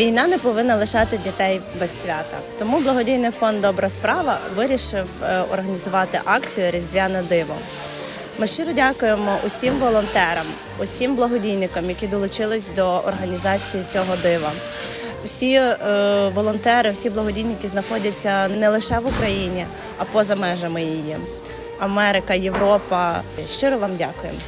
Війна не повинна лишати дітей без свята. Тому благодійний фонд Добра справа вирішив е, організувати акцію Різдвяне диво. Ми щиро дякуємо усім волонтерам, усім благодійникам, які долучились до організації цього дива. Всі е, волонтери, всі благодійники знаходяться не лише в Україні, а поза межами її. Америка, Європа. Щиро вам дякуємо.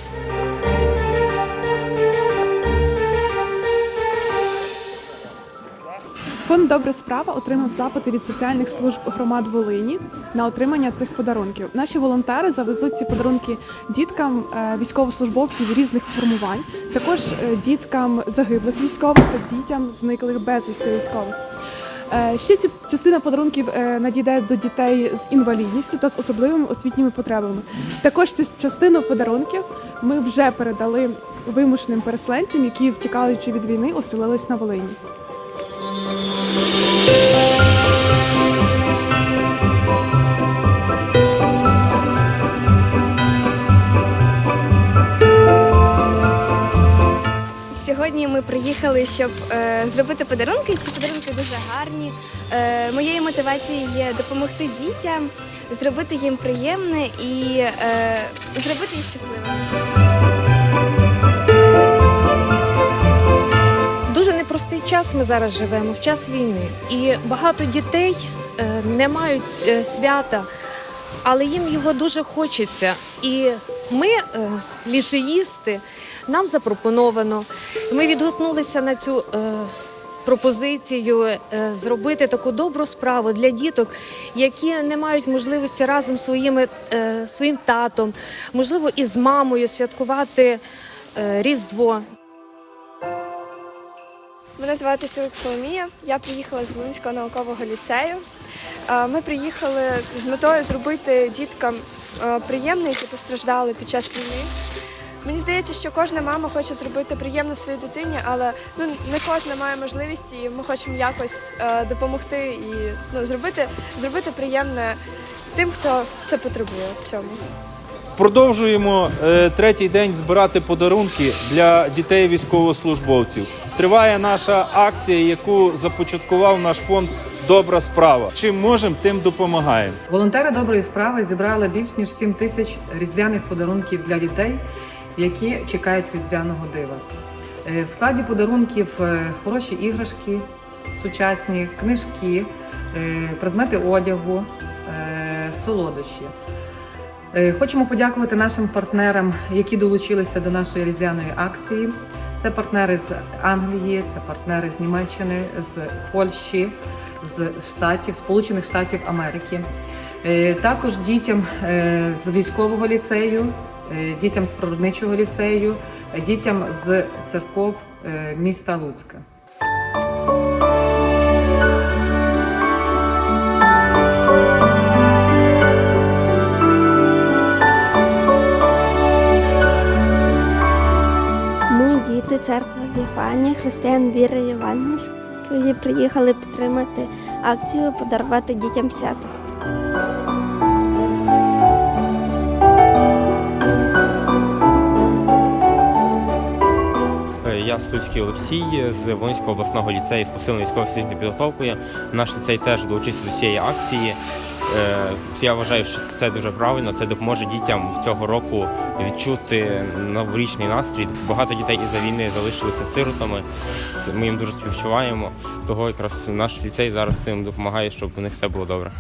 Добра справа отримав запити від соціальних служб громад Волині на отримання цих подарунків. Наші волонтери завезуть ці подарунки діткам е, військовослужбовців різних формувань, також е, діткам загиблих військових та дітям зниклих безвісти військових. Е, Ще ці частина подарунків надійде до дітей з інвалідністю та з особливими освітніми потребами. Також цю частину подарунків ми вже передали вимушеним переселенцям, які втікаючи від війни, оселились на Волині. Сьогодні ми приїхали, щоб е, зробити подарунки. Ці подарунки дуже гарні. Е, моєю мотивацією є допомогти дітям, зробити їм приємне і е, зробити їх щасливими. Час ми зараз живемо в час війни, і багато дітей е, не мають е, свята, але їм його дуже хочеться. І ми, е, ліцеїсти, нам запропоновано. Ми відгукнулися на цю пропозицію зробити таку добру справу для діток, які не мають можливості разом своїми своїм татом, можливо, із мамою святкувати Різдво. Мене звати Сирук Соломія. Я приїхала з Волинського наукового ліцею. Е, Ми приїхали з метою зробити діткам е, приємне, які постраждали під час війни. Мені здається, що кожна мама хоче зробити приємно своїй дитині, але ну не кожна має можливість, і ми хочемо якось е, допомогти і ну, зробити, зробити приємне тим, хто це потребує в цьому. Продовжуємо е, третій день збирати подарунки для дітей військовослужбовців. Триває наша акція, яку започаткував наш фонд Добра справа. Чим можемо, тим допомагаємо. Волонтери доброї справи зібрали більш ніж 7 тисяч різдвяних подарунків для дітей, які чекають різдвяного дива. Е, В складі подарунків е, хороші іграшки, сучасні книжки, е, предмети одягу, солодощі. Е, Хочемо подякувати нашим партнерам, які долучилися до нашої різдвяної акції. Це партнери з Англії, це партнери з Німеччини, з Польщі, з Штатів, Сполучених Штатів Америки. Е, Також дітям е, з військового ліцею, дітям з природничого ліцею, дітям з церков міста Луцька. Церкви Віфанія, християн віри Євангельської, приїхали підтримати акцію подарувати дітям свято. Я Стуцький Олексій з Волинського обласного ліцею з посиленою військово-фізичною підготовкою. Наш ліцей теж долучився до цієї акції. Е, Я вважаю, що це дуже правильно. Це допоможе дітям цього року відчути новорічний настрій. Багато дітей із-за війни залишилися сиротами. Ми їм дуже співчуваємо. Того якраз наш ліцей зараз цим допомагає, щоб у них все було добре.